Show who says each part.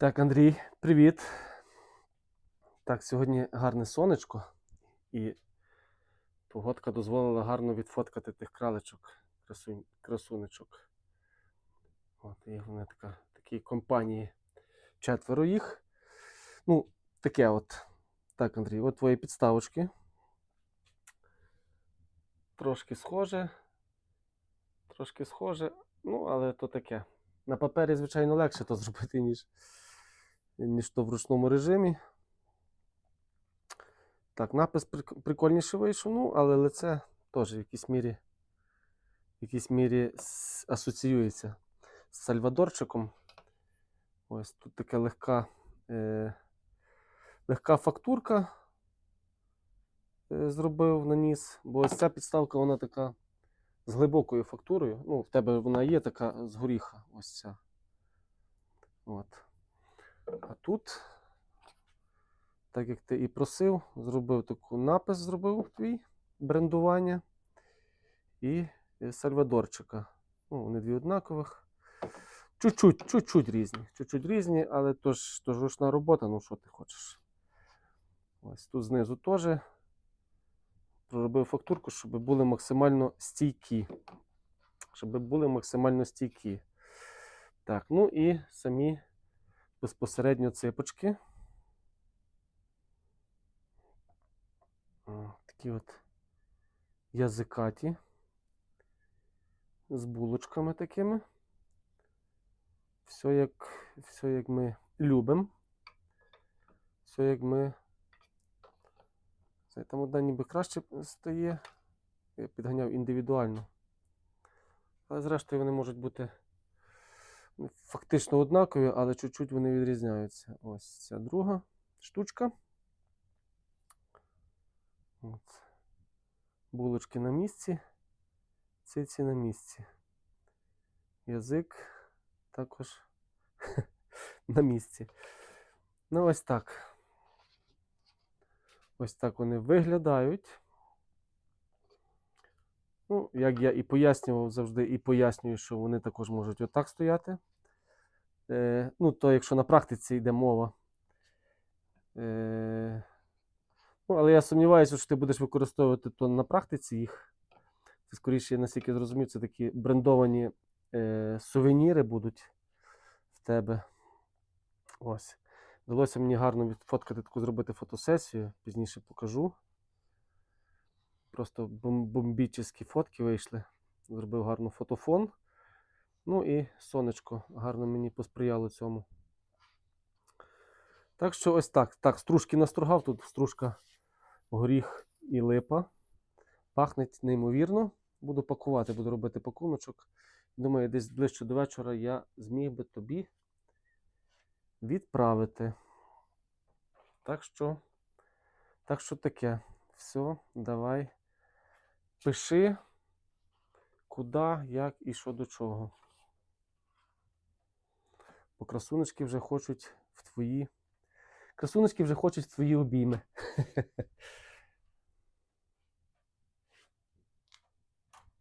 Speaker 1: Так, Андрій, привіт. Так, сьогодні гарне сонечко, і погодка дозволила гарно відфоткати тих кралечок, красунечок. От, і вони така, такі компанії. Четверо їх. Ну, таке от. Так, Андрій, от твої підставочки. Трошки схоже. Трошки схоже, ну, але то таке. На папері, звичайно, легше то зробити, ніж, ніж то в ручному режимі. Так, напис прик- прикольніше вийшов, ну, але лице теж в якійсь мірі, в якійсь мірі асоціюється з Сальвадорчиком. Ось тут така легка, е, легка фактурка е, зробив наніс, бо ось ця підставка, вона така з глибокою фактурою. Ну, в тебе вона є така з горіха, ось ця. От. А тут, так як ти і просив, зробив таку напис, зробив твій брендування і е, Сальвадорчика. Ну, вони дві однакових. Чуть-чуть, чуть-чуть різні. Чуть-чуть різні, але то ж, то ж ручна робота, ну що ти хочеш. Ось тут знизу теж проробив фактурку, щоб були максимально стійкі. Щоб були максимально стійкі. Так, ну і самі безпосередньо ципочки. Такі от язикаті. З булочками такими. Все як, все як ми любимо. Все як ми. Це там одна ніби краще стає. Я підганяв індивідуально. Але зрештою вони можуть бути фактично однакові, але чуть-чуть вони відрізняються. Ось ця друга штучка. От. Булочки на місці. Циці на місці. Язик також на місці. Ну, ось так. Ось так вони виглядають. Ну, як я і пояснював завжди, і пояснюю, що вони також можуть отак стояти. Е, ну, то якщо на практиці йде мова. Е, ну, але я сумніваюся, що ти будеш використовувати то на практиці їх. Це скоріше, наскільки зрозумів, це такі брендовані е, сувеніри будуть в тебе. Ось. Вдалося мені гарно відфоткати таку зробити фотосесію, пізніше покажу. Просто бом- бомбічні фотки вийшли. Зробив гарно фотофон. Ну і сонечко гарно мені посприяло цьому. Так що ось так. Так, стружки настругав, тут стружка горіх і липа. Пахнеть неймовірно. Буду пакувати, буду робити пакуночок. Думаю, десь ближче до вечора я зміг би тобі відправити. Так що, так що таке. Все, давай. Пиши, куди, як і що до чого. Бо красуночки вже хочуть в твої. Красуночки вже хочуть в твої обійми.